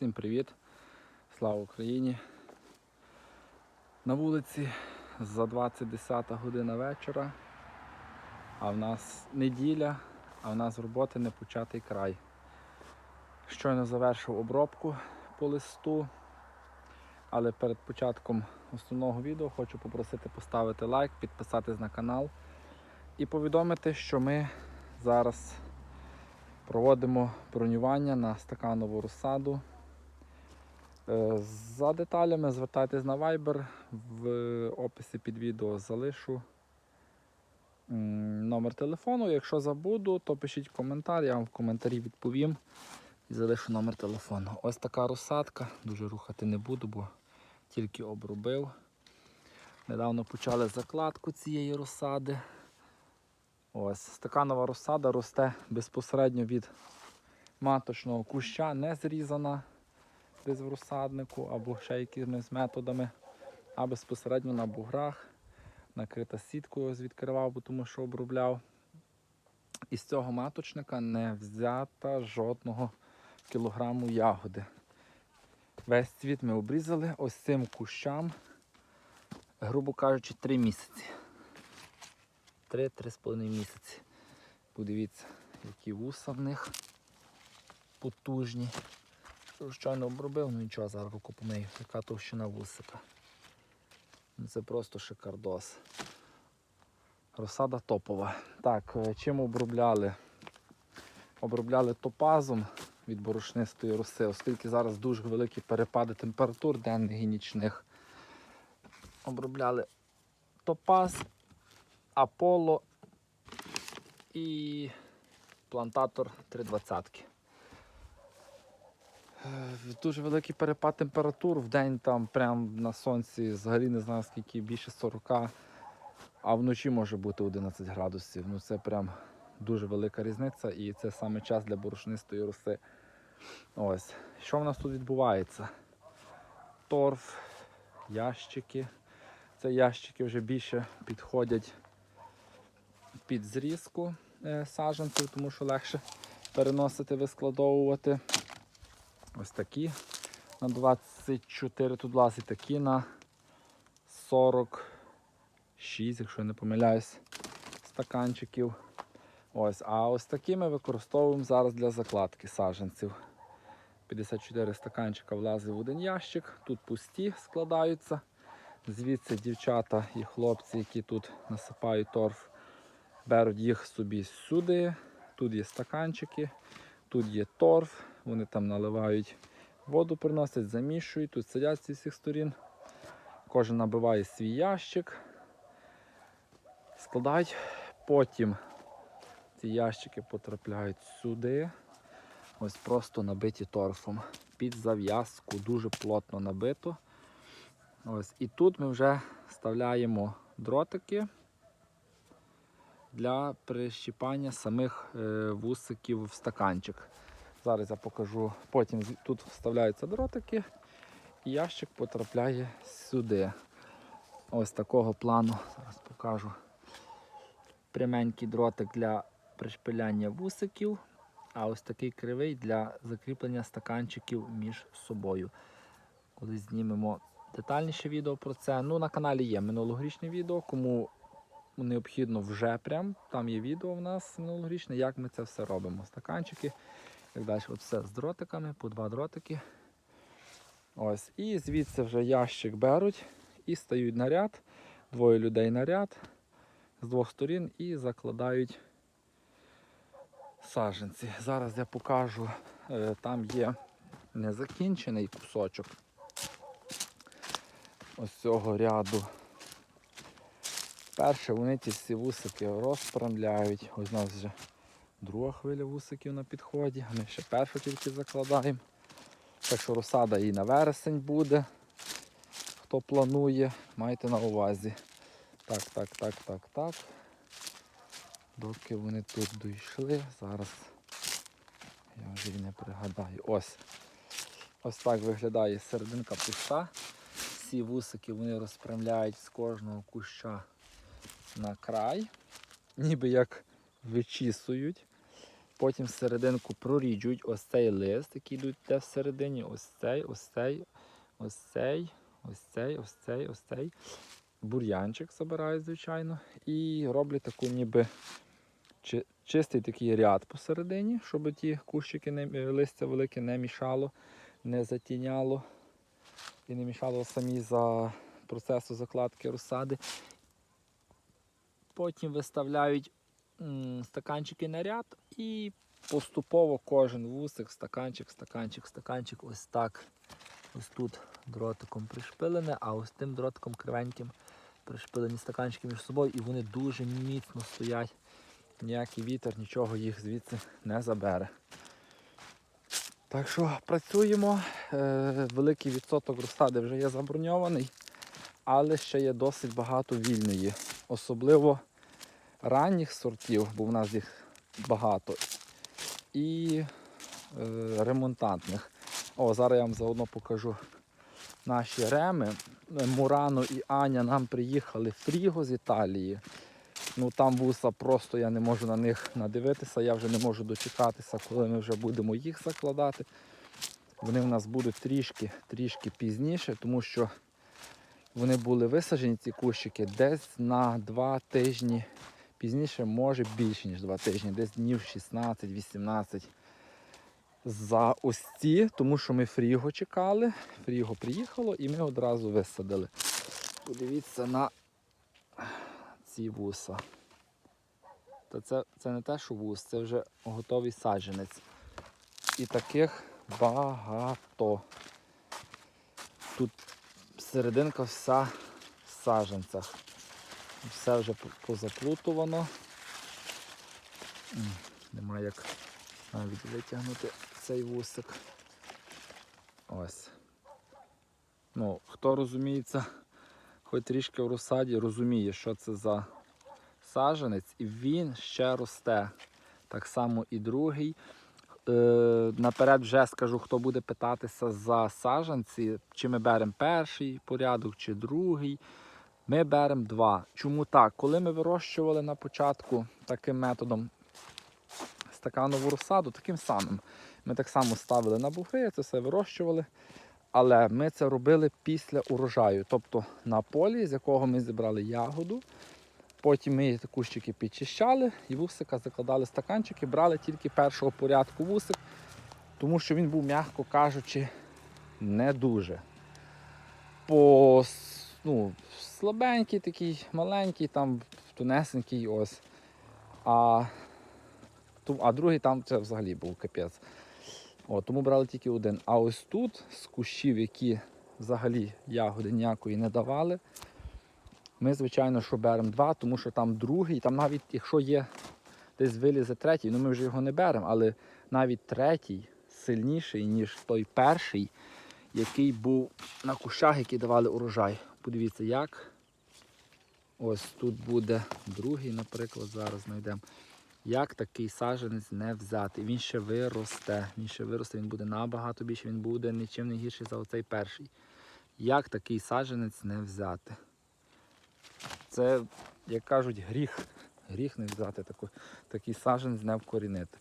Всім привіт! Слава Україні! На вулиці за 20-10 година вечора, а в нас неділя, а в нас роботи не початий край. Щойно завершив обробку по листу, але перед початком основного відео хочу попросити поставити лайк, підписатись на канал і повідомити, що ми зараз проводимо бронювання на стаканову розсаду. Е, За деталями звертайтесь на Viber, в описі під відео залишу номер телефону. Якщо забуду, то пишіть коментар, я вам в коментарі відповім і залишу номер телефону. Ось така розсадка, дуже рухати не буду, бо тільки обробив. Недавно почали закладку цієї розсади. Ось, стаканова розсада росте безпосередньо від маточного куща, не зрізана десь в розсаднику або ще якимись методами, а безпосередньо на буграх, накрита сіткою, ось відкривав, бо тому що обробляв. І з цього маточника не взята жодного кілограму ягоди. Весь цвіт ми обрізали ось цим кущам, грубо кажучи, 3 місяці. 3-3,5 місяці. Подивіться, які вуса в них потужні. Що щойно обробив, ну нічого, зараз руку помию, яка товщина вусика. Ну, Це просто шикардос. Розсада топова. Так, е, чим обробляли? Обробляли топазом від борошнистої роси, оскільки зараз дуже великі перепади температур денних і нічних. Обробляли топаз, Аполло і плантатор 320. Е, Дуже великий перепад температур. В день там прям на сонці взагалі не знаю скільки, більше 40, а вночі може бути 11 градусів. Ну це прям дуже велика різниця і це саме час для борошнистої роси. Ось. Що в нас тут відбувається? Торф, ящики. Це ящики вже більше підходять під зрізку е, саджанців, тому що легше переносити, вискладовувати. Ось такі на 24, тут влазить такі на 46, якщо я не помиляюсь, стаканчиків. Ось, а ось такі ми використовуємо зараз для закладки саджанців. 54 стаканчика влазить в один ящик, тут пусті складаються. Звідси дівчата і хлопці, які тут насипають торф, беруть їх собі сюди. Тут є стаканчики, тут є торф, вони там наливають воду, приносять, замішують, тут сидять з усіх сторін. Кожен набиває свій ящик, складають. Потім ці ящики потрапляють сюди. Ось просто набиті торфом. Під зав'язку, дуже плотно набито. Ось. І тут ми вже вставляємо дротики для прищіпання самих е, вусиків в стаканчик. Зараз я покажу. Потім тут вставляються дротики, і ящик потрапляє сюди. Ось такого плану. Зараз покажу. Пряменький дротик для пришпиляння вусиків, а ось такий кривий для закріплення стаканчиків між собою. Колись знімемо детальніше відео про це. Ну, на каналі є минулогрічне відео, кому необхідно вже прям. Там є відео в нас минулогрічне, як ми це все робимо. Стаканчики, як далі. От все з дротиками, по два дротики. Ось. І звідси вже ящик беруть і стають на ряд. Двоє людей на ряд з двох сторін і закладають саджанці. Зараз я покажу, е, там є незакінчений кусочок ось цього ряду. Перше вони ці всі вусики розпрямляють. Ось у нас вже друга хвиля вусиків на підході. Ми ще першу тільки закладаємо. Так що розсада і на вересень буде. Хто планує, майте на увазі. Так, так, так, так, так. Доки вони тут дійшли, зараз я вже і не пригадаю. Ось. Ось так виглядає серединка пуста. Всі вусики вони розпрямляють з кожного куща на край, ніби як вичісують. Потім серединку проріджують ось цей лист, який йдуть де всередині, ось цей, ось цей, ось цей, ось цей, ось цей, ось цей. Бур'янчик забирають, звичайно. І роблять таку ніби чи- чистий такий ряд посередині, щоб ті кущики не, е, листя велике не мішало, не затіняло і не мішало самі за процесу закладки розсади. Потім виставляють стаканчики на ряд і поступово кожен вусик, стаканчик, стаканчик, стаканчик, ось так. Ось тут дротиком пришпилене, а ось тим дротиком кривеньким пришпилені стаканчики між собою, і вони дуже міцно стоять. Ніякий вітер нічого їх звідси не забере. Так що працюємо. Е, великий відсоток розсади вже є заброньований, але ще є досить багато вільної. Особливо ранніх сортів, бо в нас їх багато, і е, ремонтантних. О, зараз я вам заодно покажу наші реми. Мурано і Аня нам приїхали в Фріго з Італії. Ну там вуса просто я не можу на них надивитися, я вже не можу дочекатися, коли ми вже будемо їх закладати. Вони в нас будуть трішки, трішки пізніше, тому що вони були висаджені, ці кущики, десь на два тижні пізніше, може більше, ніж два тижні, десь днів 16-18 за ось ці, тому що ми Фріго чекали. Фріго приїхало і ми одразу висадили. Подивіться на ці вуса. Та це, це не те, що вус, це вже готовий саджанець. І таких багато. Тут серединка вся в саджанцях. Все вже по- позаплутувано. М, Немає як навіть витягнути цей вусик. Ось. Ну, хто розуміється, хоч трішки в розсаді, розуміє, що це за саджанець, і він ще росте. Так само і другий. Е, наперед вже скажу, хто буде питатися за саджанці, чи ми беремо перший порядок, чи другий. Ми беремо два. Чому так? Коли ми вирощували на початку таким методом стаканову розсаду, таким самим. Ми так само ставили на бугри, це все вирощували. Але ми це робили після урожаю, тобто на полі, з якого ми зібрали ягоду. Потім ми ті кущики підчищали і вусика закладали в стаканчики, брали тільки першого порядку вусик, тому що він був, м'яко кажучи, не дуже. По ну, слабенький такий, маленький, там тунесенький ось. А, а другий там це взагалі був капець. Тому брали тільки один. А ось тут з кущів, які взагалі ягоди ніякої не давали, ми, звичайно, що беремо два, тому що там другий, там навіть якщо є десь вилізе третій, ну ми вже його не беремо, але навіть третій сильніший, ніж той перший, який був на кущах, які давали урожай. Подивіться, як. Ось тут буде другий, наприклад, зараз знайдемо. Як такий саджанець не взяти? Він ще виросте. Він ще виросте, він буде набагато більше, він буде нічим не гірший за оцей перший. Як такий саджанець не взяти? Це, як кажуть, гріх. Гріх не взяти таку, такий саджанець не вкорінити.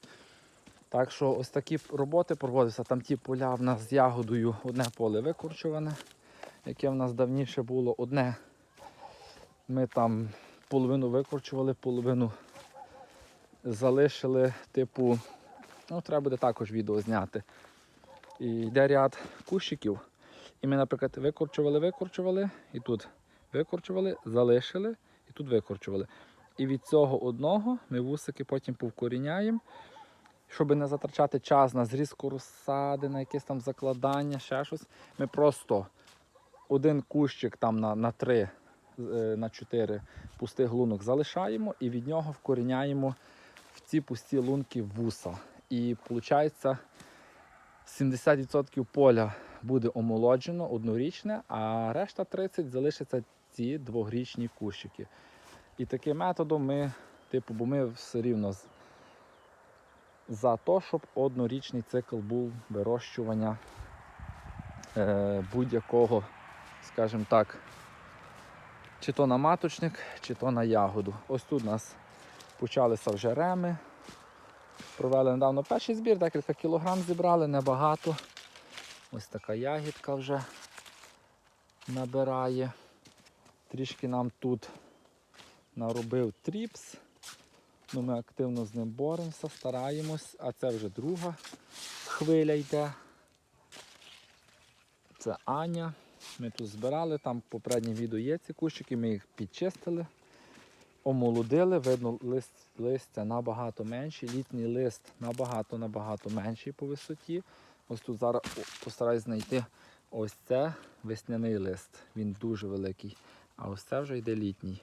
Так що ось такі роботи проводяться. Там ті поля в нас з ягодою, одне поле викорчуване, яке в нас давніше було. Одне ми там половину викорчували, половину залишили, типу, ну, треба буде також відео зняти. І йде ряд кущиків. І ми, наприклад, викорчували, викорчували, і тут викорчували, залишили, і тут викорчували. І від цього одного ми вусики потім повкоріняємо, щоб не затрачати час на зрізку розсади, на якесь там закладання, ще щось. Ми просто один кущик там на, на три, на чотири пустих лунок залишаємо і від нього вкоріняємо в ці пусті лунки вуса. І виходить, 70% поля буде омолоджено однорічне, а решта 30 залишаться ці двогрічні кущики. І таким методом ми, типу, бо ми все рівно за те, щоб однорічний цикл був вирощування е, будь-якого, скажімо так, чи то на маточник, чи то на ягоду. Ось тут у нас почалися вже реми. Провели недавно перший збір, декілька кілограм зібрали, небагато. Ось така ягідка вже набирає. Трішки нам тут наробив тріпс. Ну, ми активно з ним боремося, стараємось, а це вже друга хвиля йде. Це Аня. Ми тут збирали, там попереднє відео є ці кущики, ми їх підчистили, омолодили, видно, лист, листя набагато менше, літній лист набагато-набагато менший по висоті. Ось тут зараз постараюсь знайти ось це весняний лист. Він дуже великий. А ось це вже йде літній.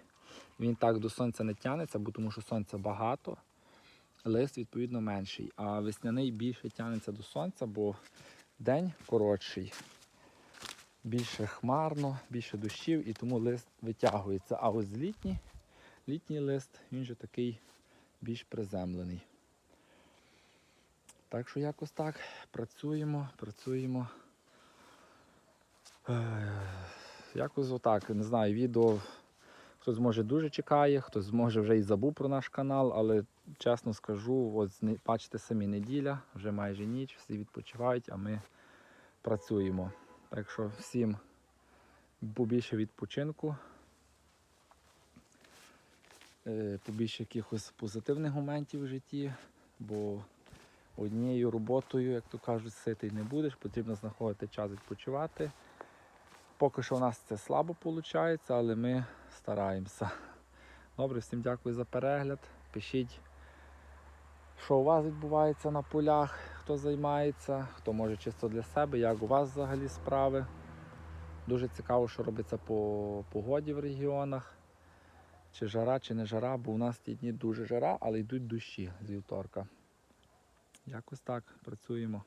Він так до сонця не тягнеться, бо тому що сонця багато, лист відповідно менший. А весняний більше тягнеться до сонця, бо день коротший, більше хмарно, більше дощів і тому лист витягується. А ось літній, літній лист, він же такий більш приземлений. Так що якось так працюємо, працюємо. Е, Якось отак, не знаю, відео хтось може дуже чекає, хтось може вже і забув про наш канал, але чесно скажу, от бачите самі неділя, вже майже ніч, всі відпочивають, а ми працюємо. Так що всім побільше відпочинку, е, побільше якихось позитивних моментів в житті, бо однією роботою, як то кажуть, ситий не будеш, потрібно знаходити час відпочивати. Поки що у нас це слабо виходить, але ми стараємося. Добре, всім дякую за перегляд. Пишіть, що у вас відбувається на полях, хто займається, хто може чисто для себе, як у вас взагалі справи. Дуже цікаво, що робиться по погоді в регіонах. Чи жара, чи не жара, бо у нас ті дні дуже жара, але йдуть дощі з вівторка. Якось так працюємо.